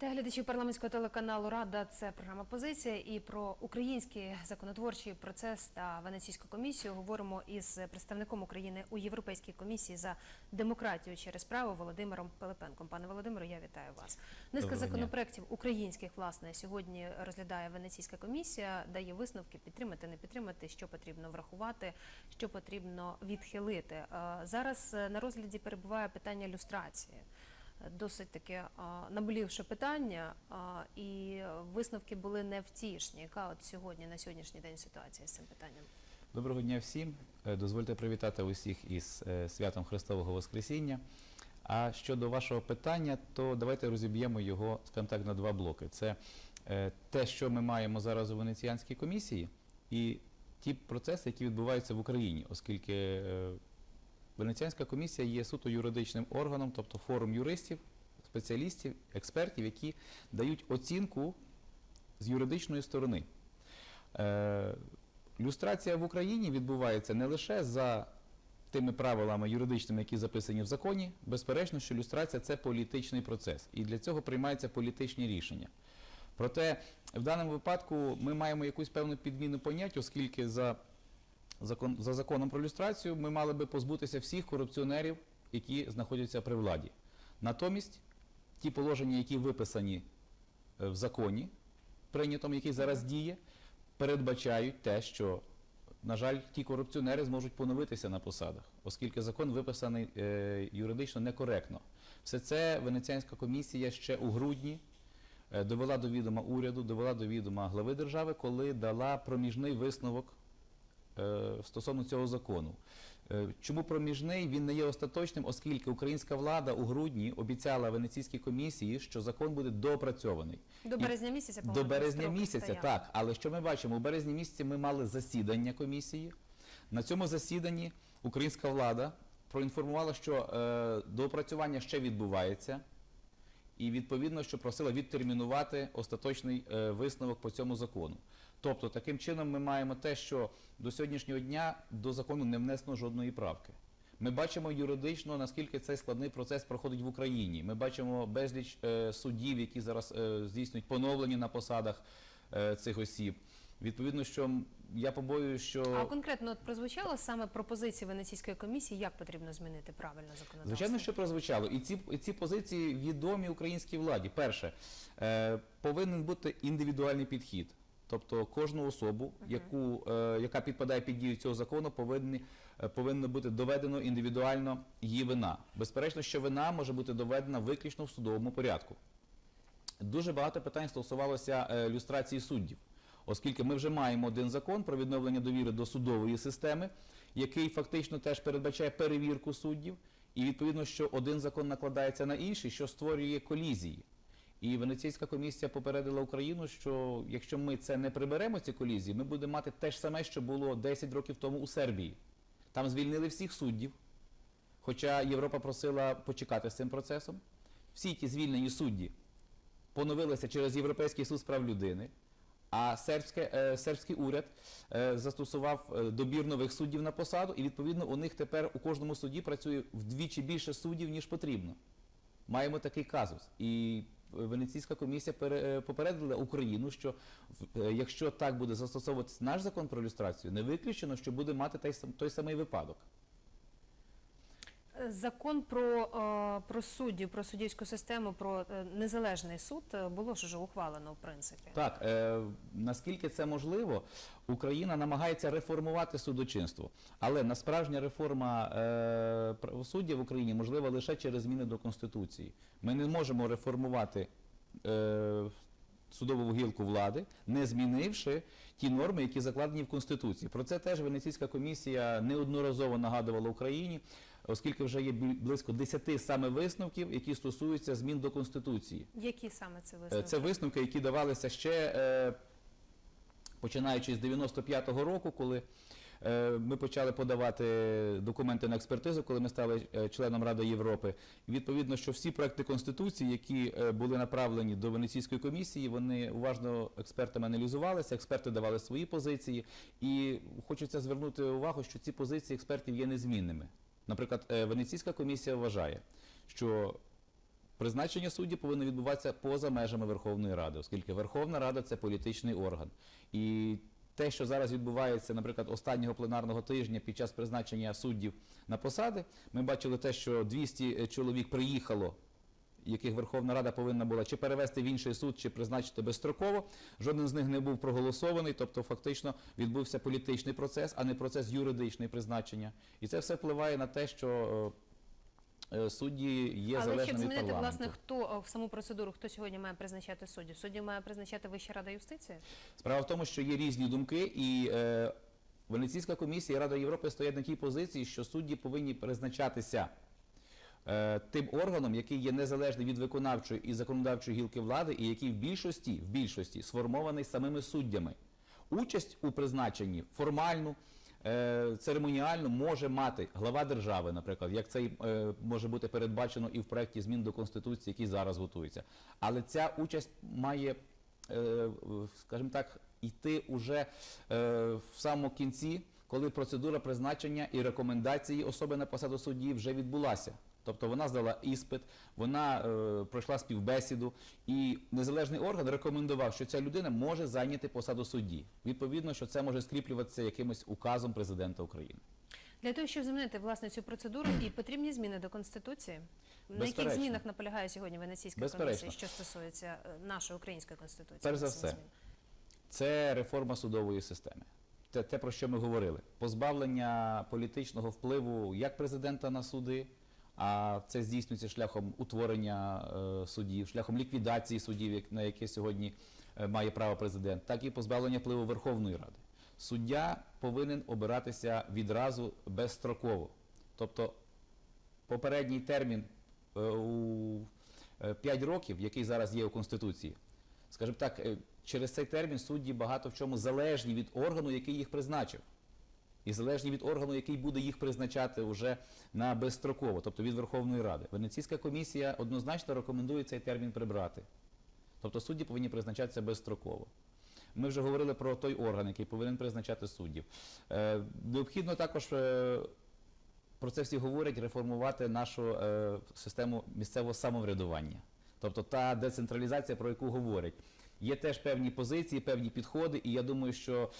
Вітаю глядачів парламентського телеканалу Рада. Це програма Позиція. І про український законотворчий процес та Венеційську комісію говоримо із представником України у Європейській комісії за демократію через право Володимиром Пилипенком. Пане Володимире, я вітаю вас. Низка Доброго законопроєктів українських власне сьогодні розглядає Венеційська комісія, дає висновки підтримати, не підтримати, що потрібно врахувати, що потрібно відхилити. Е, Зараз е, на розгляді перебуває питання люстрації досить таке наболівше питання, і висновки були невтішні. Яка от сьогодні на сьогоднішній день ситуація з цим питанням? Доброго дня всім. Е, Дозвольте привітати усіх із е, святом Христового Воскресіння. А щодо вашого питання, то давайте розіб'ємо його, скажімо так, на два блоки. Це е, те, що ми маємо зараз у Венеціанській комісії, і ті процеси, які відбуваються в Україні, оскільки Венеціанська комісія є суто юридичним органом, тобто форум юристів, спеціалістів, експертів, які дають оцінку з юридичної сторони. Е, Люстрація в Україні відбувається не лише за тими правилами юридичними, які записані в законі. Безперечно, що люстрація це політичний процес, і для цього приймаються політичні рішення. Проте в даному випадку ми маємо якусь певну підміну понять, оскільки за, закон, за законом про люстрацію ми мали би позбутися всіх корупціонерів, які знаходяться при владі. Натомість ті положення, які виписані е, в законі, прийнятому, який зараз діє, передбачають те, що, на жаль, ті корупціонери зможуть поновитися на посадах, оскільки закон виписаний е, юридично некоректно. Все це Венеціанська комісія ще у грудні е, довела до відома уряду, довела до відома глави держави, коли дала проміжний висновок стосовно цього закону. Е, Чому проміжний? Він не є остаточним, оскільки українська влада у грудні обіцяла Венеційській комісії, що закон буде доопрацьований. До березня місяця до березня місяця, стояли. так. Але що ми бачимо? У березні місяці ми мали засідання комісії. На цьому засіданні українська влада проінформувала, що е, доопрацювання ще відбувається, і відповідно, що просила відтермінувати остаточний е, висновок по цьому закону. Тобто, таким чином ми маємо те, що до сьогоднішнього дня до закону не внесено жодної правки. Ми бачимо юридично, наскільки цей складний процес проходить в Україні. Ми бачимо безліч е, судів, які зараз е, здійснюють поновлення на посадах е, цих осіб. Відповідно, що я побоююсь, що А конкретно от прозвучала саме пропозиції Венеційської комісії, як потрібно змінити правильно законодавство? Звичайно, що прозвучало. І ці, і ці позиції відомі українській владі. Перше, е, повинен бути індивідуальний підхід. Тобто кожну особу, яку, е, яка підпадає під дію цього закону, повинні, е, повинно бути доведено індивідуально її вина. Безперечно, що вина може бути доведена виключно в судовому порядку. Дуже багато питань стосувалося е, люстрації суддів, оскільки ми вже маємо один закон про відновлення довіри до судової системи, який фактично теж передбачає перевірку суддів, і відповідно, що один закон накладається на інший, що створює колізії. І Венеційська комісія попередила Україну, що якщо ми це не приберемо, ці колізії, ми будемо мати те ж саме, що було 10 років тому у Сербії. Там звільнили всіх суддів, хоча Європа просила почекати з цим процесом. Всі ті звільнені судді поновилися через Європейський суд з прав людини, а сербське, е, сербський уряд е, застосував е, добір нових суддів на посаду, і відповідно у них тепер у кожному суді працює вдвічі більше суддів, ніж потрібно. Маємо такий казус. І Венеційська комісія е, попередила Україну, що е, якщо так буде застосовуватися наш закон про люстрацію, не виключено, що буде мати той самий випадок. Закон про, е, про суддів, про суддівську систему, про е, незалежний суд е, було ж уже ухвалено в принципі. Так, е, наскільки це можливо, Україна намагається реформувати судочинство. Але на справжня реформа е, правосуддя в Україні можлива лише через зміни до Конституції. Ми не можемо реформувати е, судову гілку влади, не змінивши ті норми, які закладені в Конституції. Про це теж Венеційська комісія неодноразово нагадувала Україні, оскільки вже є близько 10 саме висновків, які стосуються змін до Конституції. Які саме це Е, висновки? Це висновки, які давалися ще е, починаючи з 95-го року, коли е, ми почали подавати документи на експертизу, коли ми стали членом Ради Європи. І відповідно, що всі проекти Конституції, які були направлені до Венеційської комісії, вони уважно експертами аналізувалися, експерти давали свої позиції. І хочеться звернути увагу, що ці позиції експертів є незмінними. Наприклад, е, Венеційська комісія вважає, що Призначення суддів повинно відбуватися поза межами Верховної Ради, оскільки Верховна Рада це політичний орган. І те, що зараз відбувається, наприклад, останнього пленарного тижня під час призначення суддів на посади, ми бачили те, що 200 чоловік приїхало яких Верховна Рада повинна була чи перевести в інший суд, чи призначити безстроково. Жоден з них не був проголосований, тобто фактично відбувся політичний процес, а не процес юридичної призначення. І це все впливає на те, що е, е, судді є Але щоб залежними змінити парламенту. власне хто е, в саму процедуру, хто сьогодні має призначати суддів? Суддів має призначати Вища рада юстиції? Справа в тому, що є різні думки, і е, Венеційська комісія і Рада Європи стоять на тій позиції, що судді повинні призначатися тим органом, який є незалежний від виконавчої і законодавчої гілки влади, і який в більшості, в більшості сформований самими суддями. Участь у призначенні формальну. е, Церемоніально може мати глава держави, наприклад, як це е, може бути передбачено і в проєкті змін до конституції, який зараз готується. Але ця участь має е, скажімо так, йти уже е, в самому кінці, коли процедура призначення і рекомендації особи на посаду судді вже відбулася. Тобто вона здала іспит, вона е, пройшла співбесіду, і незалежний орган рекомендував, що ця людина може зайняти посаду судді. Відповідно, що це може скріплюватися якимось указом президента України. Для того, щоб змінити власне цю процедуру, і потрібні зміни до конституції. На яких змінах наполягає сьогодні Венеційська Безперечно. комісія, що стосується е, нашої української конституції? Перш за все? Це реформа судової системи. Це те, про що ми говорили. Позбавлення політичного впливу як президента на суди, а це здійснюється шляхом утворення е, судів, шляхом ліквідації суддів, як- на яке сьогодні е, має право президент, так і позбавлення впливу Верховної Ради. Суддя повинен обиратися відразу безстроково. Тобто попередній термін е, у 5 років, який зараз є у Конституції, скажімо так, через цей термін судді багато в чому залежні від органу, який їх призначив. І залежні від органу, який буде їх призначати вже на безстроково, тобто від Верховної Ради. Венеційська комісія однозначно рекомендує цей термін прибрати. Тобто судді повинні призначатися безстроково. Ми вже говорили про той орган, який повинен призначати суддів. Е, необхідно також, е, про це всі говорять, реформувати нашу е, систему місцевого самоврядування. Тобто та децентралізація, про яку говорять. Є теж певні позиції, певні підходи, і я думаю, що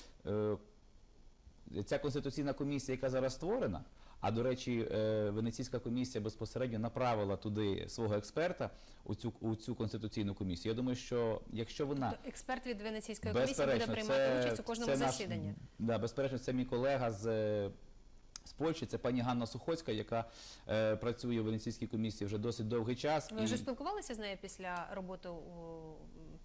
ця конституційна комісія, яка зараз створена, а до речі, е, Венеційська комісія безпосередньо направила туди свого експерта у цю, у цю конституційну комісію. Я думаю, що якщо вона Тобто експерт від Венеційської комісії буде приймати участь у кожному це наш- засіданні. да, безперечно, це мій колега з, е, з Польщі, це пані Ганна Сухоцька, яка е, працює в Венеційській комісії вже досить довгий час. Ви вже спілкувалися з нею після роботи у,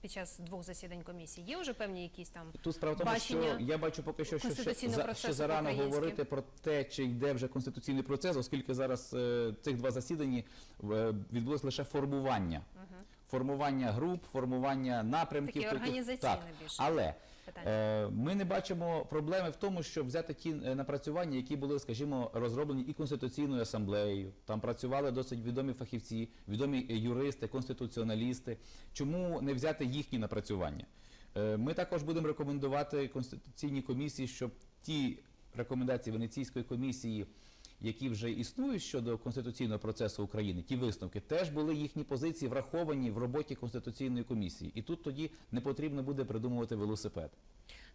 під час двох засідань комісії? Є вже певні якісь там Тут справа в тому, що я бачу поки що, що ще, за, ще зарано говорити про те, чи йде вже конституційний процес, оскільки зараз е, цих два засіданні е, відбулось лише формування. Формування груп, формування напрямків. Таке організаційне більше Але питання? Е, Ми не бачимо проблеми в тому, щоб взяти ті е, напрацювання, які були, скажімо, розроблені і конституційною асамблеєю. Там працювали досить відомі фахівці, відомі е, юристи, конституціоналісти. Чому не взяти їхні напрацювання? Ми також будемо рекомендувати конституційній комісії, щоб ті рекомендації Венеційської комісії, які вже існують щодо конституційного процесу України, ті висновки, теж були їхні позиції враховані в роботі конституційної комісії. І тут тоді не потрібно буде придумувати велосипед.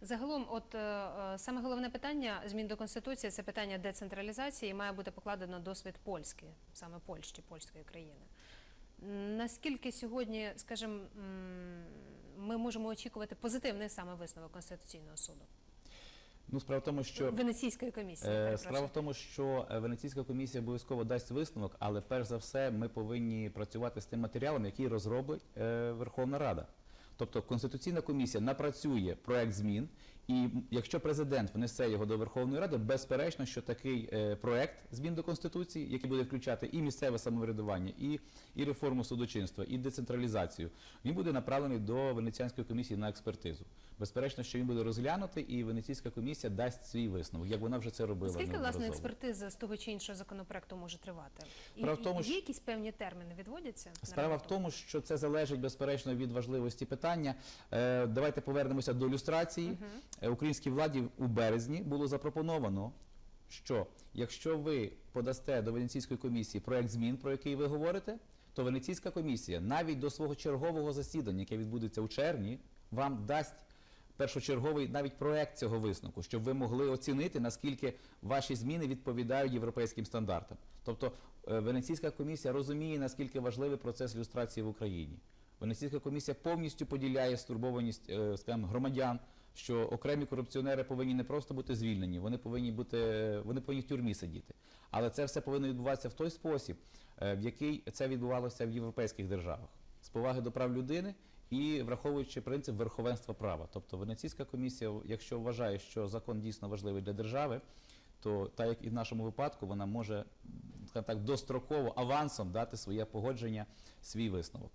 Загалом, от е, е, саме головне питання змін до конституції це питання децентралізації. і Має бути покладено досвід польський, саме Польщі, польської країни. Наскільки сьогодні, скажімо, ми можемо очікувати позитивний саме висновок конституційного суду Ну, справа в тому, що Венеційської комісії? е, справа в тому, що е, Венеційська комісія обов'язково дасть висновок, але перш за все ми повинні працювати з тим матеріалом, який розробить е, Верховна Рада. Тобто Конституційна комісія напрацює проект змін, і якщо президент внесе його до Верховної Ради, безперечно, що такий е, проект змін до Конституції, який буде включати і місцеве самоврядування, і, і реформу судочинства, і децентралізацію, він буде направлений до Венеціанської комісії на експертизу. Безперечно, що він буде розглянутий, і Венеційська комісія дасть свій висновок, як вона вже це робила. Скільки власне експертиза з того чи іншого законопроекту може тривати? І, в тому, і є якісь певні терміни відводяться? Справа в тому, що це залежить безперечно від важливості питання. Е, давайте повернемося до люстрації. Е, Українській владі у березні було запропоновано, що якщо ви подасте до Венеційської комісії проект змін, про який ви говорите, то Венеційська комісія навіть до свого чергового засідання, яке відбудеться у червні, вам дасть першочерговий навіть проект цього висновку, щоб ви могли оцінити, наскільки ваші зміни відповідають європейським стандартам. Тобто е, Венеційська комісія розуміє, наскільки важливий процес люстрації в Україні. Венеційська комісія повністю поділяє стурбованість е, скажімо, громадян, що окремі корупціонери повинні не просто бути звільнені, вони повинні бути вони повинні в тюрмі сидіти. Але це все повинно відбуватися в той спосіб, е, в який це відбувалося в європейських державах, з поваги до прав людини і враховуючи принцип верховенства права. Тобто Венеційська комісія, якщо вважає, що закон дійсно важливий для держави, то так як і в нашому випадку, вона може так достроково авансом дати своє погодження, свій висновок.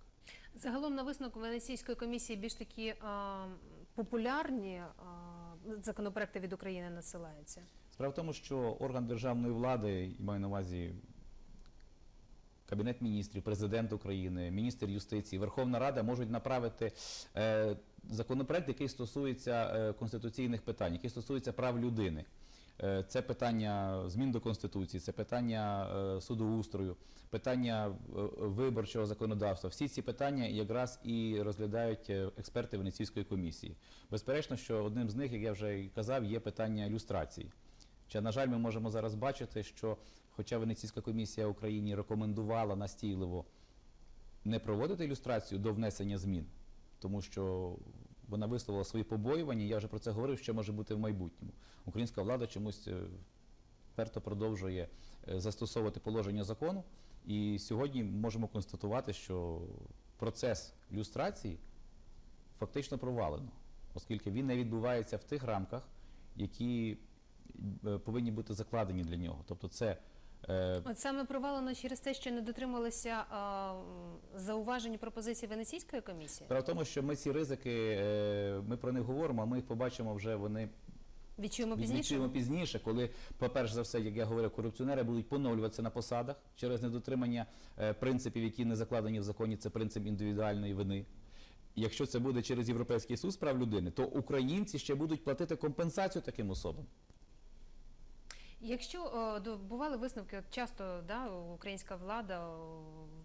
Загалом на висновку Венеційської комісії більш такі е, популярні е, законопроекти від України насилаються? Справа в тому, що орган державної влади, і маю на увазі Кабінет міністрів, президент України, міністр юстиції, Верховна Рада можуть направити е, законопроект, який стосується е, конституційних питань, який стосується прав людини. Е, Це питання змін до конституції, це питання е, судоустрою, питання е, виборчого законодавства. Всі ці питання якраз і розглядають експерти Венеційської комісії. Безперечно, що одним з них, як я вже казав, є питання люстрації. Чи, на жаль, ми можемо зараз бачити, що хоча Венеційська комісія Україні рекомендувала настійливо не проводити ілюстрацію до внесення змін, тому що вона висловила свої побоювання, я вже про це говорив, що може бути в майбутньому. Українська влада чомусь е, вперто продовжує е, застосовувати положення закону, і сьогодні можемо констатувати, що процес люстрації фактично провалено, оскільки він не відбувається в тих рамках, які е, повинні бути закладені для нього. Тобто це От саме провалено через те, що не дотрималися е, зауважень і пропозицій Венеційської комісії. Справа в тому, що ми ці ризики, е, ми про них говоримо, а ми їх побачимо вже вони Відчуємо пізніше. відчуємо пізніше, коли, по-перше за все, як я говорив, корупціонери будуть поновлюватися на посадах через недотримання е, принципів, які не закладені в законі, це принцип індивідуальної вини. Якщо це буде через Європейський суд з прав людини, то українці ще будуть платити компенсацію таким особам. Якщо е, бували висновки, часто да, українська влада,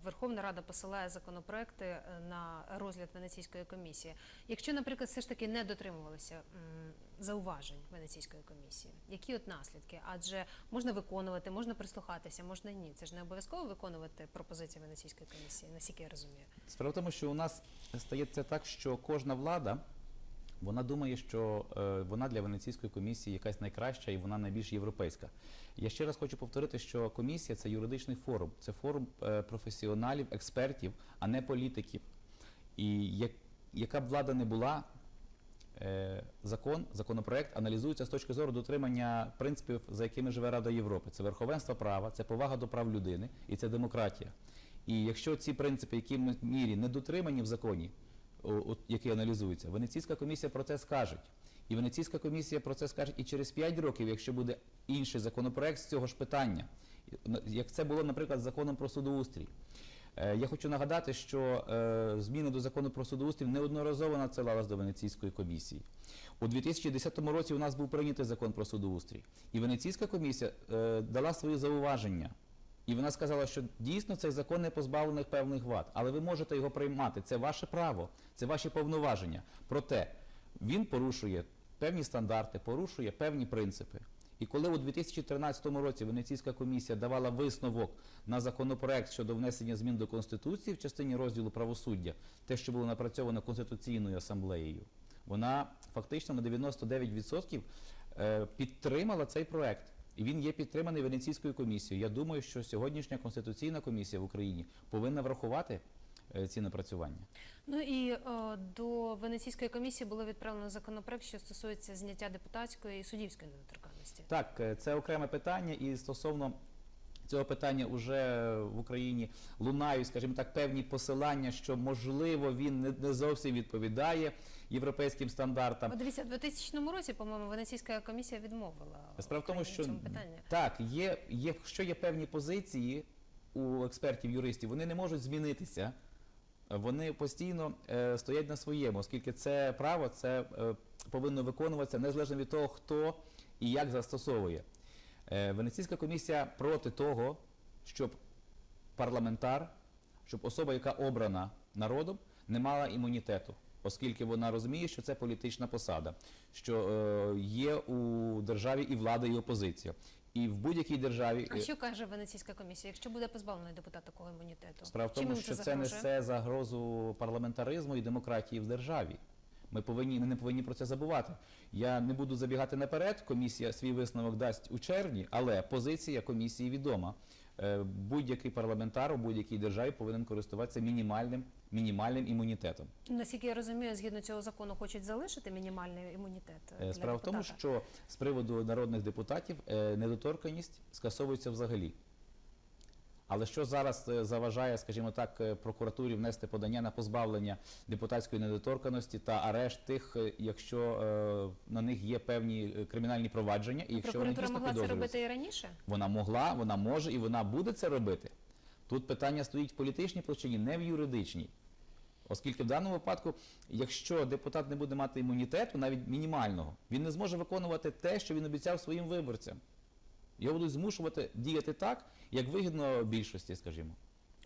Верховна Рада посилає законопроекти е, на розгляд Венеційської комісії. Якщо, наприклад, все ж таки не дотримувалися зауважень Венеційської комісії, які от наслідки? Адже можна виконувати, можна прислухатися, можна ні. Це ж не обов'язково виконувати пропозиції Венеційської комісії, наскільки я розумію. Справа в тому, що у нас стається так, що кожна влада вона думає, що е, вона для Венеційської комісії якась найкраща і вона найбільш європейська. Я ще раз хочу повторити, що комісія це юридичний форум, це форум е, професіоналів, експертів, а не політиків. І як, яка б влада не була, е, закон, законопроект аналізується з точки зору дотримання принципів, за якими живе Рада Європи. Це верховенство права, це повага до прав людини і це демократія. І якщо ці принципи, які в мірі не дотримані в законі, от, які аналізуються, Венеційська комісія про це скаже. І Венеційська комісія про це скаже і через 5 років, якщо буде інший законопроект з цього ж питання. Як це було, наприклад, з законом про судоустрій. Е, Я хочу нагадати, що е, зміни до закону про судоустрій неодноразово надсилалися до Венеційської комісії. У 2010 році у нас був прийнятий закон про судоустрій, і Венеційська комісія е, дала свої зауваження. І вона сказала, що дійсно цей закон не позбавлений певних вад, але ви можете його приймати. Це ваше право, це ваші повноваження. Проте він порушує певні стандарти, порушує певні принципи. І коли у 2013 році Венеційська комісія давала висновок на законопроект щодо внесення змін до Конституції в частині розділу правосуддя, те, що було напрацьовано Конституційною асамблеєю, вона фактично на 99% е, підтримала цей проект. І він є підтриманий Венеційською комісією. Я думаю, що сьогоднішня конституційна комісія в Україні повинна врахувати е, ці напрацювання. Ну і о, до Венеційської комісії було відправлено законопроект, що стосується зняття депутатської і суддівської недоторканності. Так, е, це окреме питання, і стосовно цього питання вже в Україні лунають, скажімо так, певні посилання, що можливо він не, зовсім відповідає європейським стандартам. От дивіться, в 2000 році, по-моєму, Венеційська комісія відмовила Справа в тому, що питанні. так, є, є, що є певні позиції у експертів, юристів, вони не можуть змінитися. Вони постійно е, стоять на своєму, оскільки це право це е, повинно виконуватися незалежно від того, хто і як застосовує. Е, Венеційська комісія проти того, щоб парламентар щоб особа, яка обрана народом, не мала імунітету, оскільки вона розуміє, що це політична посада, що е, є у державі і влада, і опозиція. І в будь-якій державі А що каже Венеційська комісія, якщо буде позбавлений депутат такого імунітету? Справа в тому, що це несе загрозу парламентаризму і демократії в державі. Ми повинні ми не повинні про це забувати. Я не буду забігати наперед. Комісія свій висновок дасть у червні, але позиція комісії відома. Е, Будь-який парламентар у будь-якій державі повинен користуватися мінімальним мінімальним імунітетом. Наскільки я розумію, згідно цього закону хочуть залишити мінімальний імунітет. Е, для Справа в тому, що з приводу народних депутатів е, недоторканність скасовується взагалі. Але що зараз е, заважає, скажімо так, е, прокуратурі внести подання на позбавлення депутатської недоторканості та арешт тих, е, якщо на них є певні кримінальні провадження, і якщо вони прокуратура дійсно могла це робити і раніше? Вона могла, вона може і вона буде це робити. Тут питання стоїть в політичній площині, не в юридичній. Оскільки в даному випадку, якщо депутат не буде мати імунітету, навіть мінімального, він не зможе виконувати те, що він обіцяв своїм виборцям. Його будуть змушувати діяти так, як вигідно більшості, скажімо.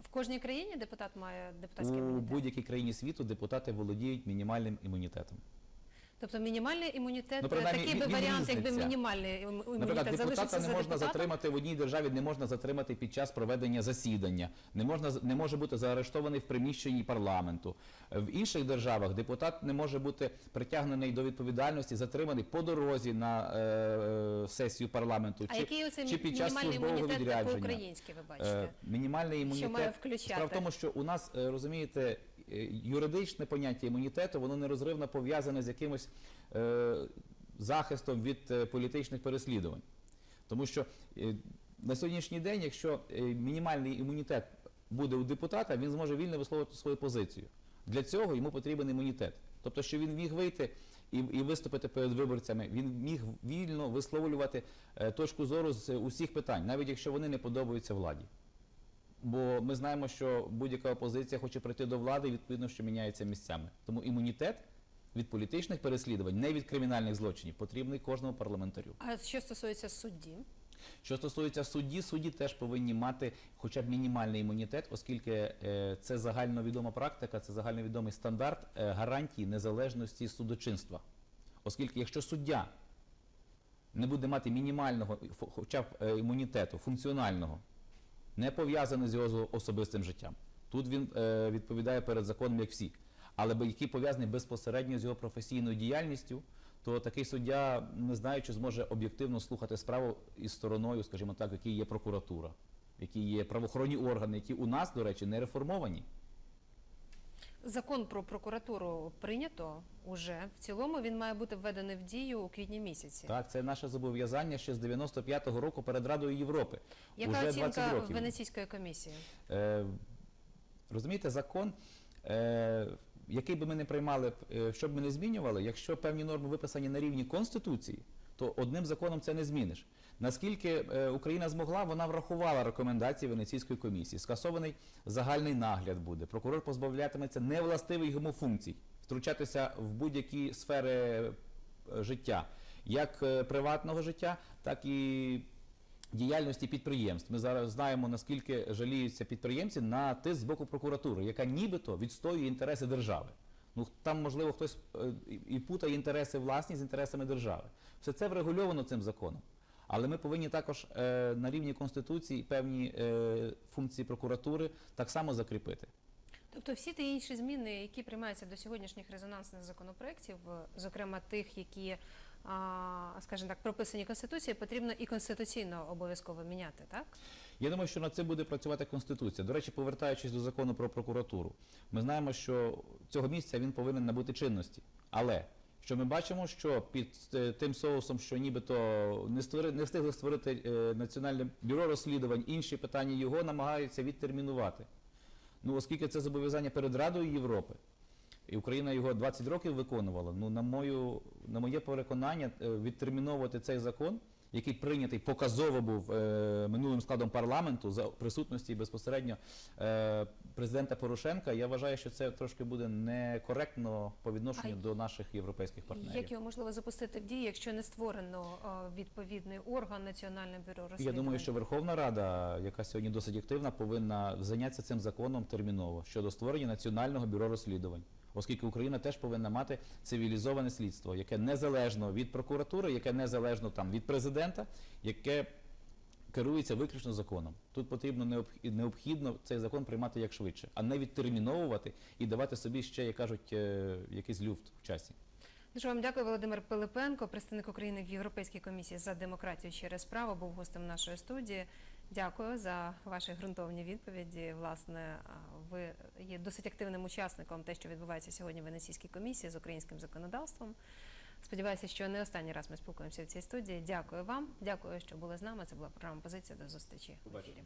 В кожній країні депутат має депутатський У імунітет. будь-якій країні світу депутати володіють мінімальним імунітетом. Тобто мінімальний імунітет, Ну, принаймні, такий би варіант, якби мінімальний імунітет Наприклад, депутата залишився не можна депутатом. затримати в одній державі, не можна затримати під час проведення засідання, не можна не може бути заарештований в приміщенні парламенту. В інших державах депутат не може бути притягнений до відповідальності, затриманий по дорозі на е, сесію парламенту А чи, який оце чи під час службового відрядження. по-українськи, ви Е, бачите? мінімальний імунітет. має включати? Справа в тому, що у нас, е, розумієте, е, юридичне поняття імунітету, воно нерозривно пов'язане з якимось е, захистом від е, політичних переслідувань. Тому що е, на сьогоднішній день, якщо е, мінімальний імунітет буде у депутата, він зможе вільно висловити свою позицію. Для цього йому потрібен імунітет. Тобто, що він міг вийти і, і виступити перед виборцями, він міг вільно висловлювати е, точку зору з усіх питань, навіть якщо вони не подобаються владі. Бо ми знаємо, що будь-яка опозиція хоче прийти до влади, і відповідно, що міняється місцями. Тому імунітет від політичних переслідувань, не від кримінальних злочинів, потрібний кожному парламентарю. А що стосується судді? Що стосується судді, судді теж повинні мати хоча б мінімальний імунітет, оскільки е, це загальновідома практика, це загальновідомий стандарт е, гарантії незалежності судочинства. Оскільки якщо суддя не буде мати мінімального, хоча б е, імунітету, функціонального, не пов'язаний з його особистим життям, тут він е, відповідає перед законом, як всі, але який пов'язаний безпосередньо з його професійною діяльністю, то такий суддя не знаю, чи зможе об'єктивно слухати справу із стороною, скажімо так, які є прокуратура, які є правоохоронні органи, які у нас, до речі, не реформовані. Закон про прокуратуру прийнято уже. В цілому він має бути введений в дію у квітні місяці. Так, це наше зобов'язання ще з 95-го року перед Радою Європи. Яка Уже 20 оцінка років. Венеційської комісії? Е, розумієте, закон, е, який би ми не приймали, е, що б ми не змінювали, якщо певні норми виписані на рівні Конституції, то одним законом це не зміниш. Наскільки е, Україна змогла, вона врахувала рекомендації Венеційської комісії. Скасований загальний нагляд буде. Прокурор позбавлятиметься невластивих йому функцій, втручатися в будь-які сфери е, життя, як е, приватного життя, так і діяльності підприємств. Ми зараз знаємо, наскільки жаліються підприємці на тиск з боку прокуратури, яка нібито відстоює інтереси держави. Ну там, можливо, хтось і путає інтереси власні з інтересами держави. Все це врегульовано цим законом. Але ми повинні також е, на рівні конституції певні е, функції прокуратури так само закріпити. Тобто всі ті інші зміни, які приймаються до сьогоднішніх резонансних законопроєктів, е, зокрема тих, які, скажімо так, прописані Конституцією, потрібно і конституційно обов'язково міняти, так? Я думаю, що над цим буде працювати Конституція. До речі, повертаючись до закону про прокуратуру, ми знаємо, що цього місця він повинен набути чинності. Але що ми бачимо, що під е, тим соусом, що нібито не створи, не встигли створити е, Національне бюро розслідувань, інші питання його намагаються відтермінувати. Ну, оскільки це зобов'язання перед Радою Європи, І Україна його 20 років виконувала. Ну, на мою на моє переконання, е, відтерміновувати цей закон, який прийнятий показово був е, минулим складом парламенту за присутності безпосередньо е, президента Порошенка. Я вважаю, що це трошки буде некоректно по відношенню А до наших європейських партнерів. Як його можливо запустити в дію, якщо не створено е, відповідний орган Національне бюро Я думаю, що Верховна Рада, яка сьогодні досить активна, повинна зайнятися цим законом терміново щодо створення національного бюро розслідувань, оскільки Україна теж повинна мати цивілізоване слідство, яке незалежно від прокуратури, яке незалежно там від президента, яке керується виключно законом. Тут потрібно необх- необхідно цей закон приймати як швидше, а не відтерміновувати і давати собі ще, як кажуть, е, якийсь люфт в часі. Дуже вам дякую, Володимир Пилипенко, представник України в Європейській комісії за демократію через право, був гостем нашої студії. Дякую за ваші ґрунтовні відповіді. Власне, ви є досить активним учасником те, що відбувається сьогодні в Венеційській комісії з українським законодавством. Сподіваюся, що не останній раз ми спілкуємося в цій студії. Дякую вам. Дякую, що були з нами. Це була програма Позиція. До зустрічі. ефірі.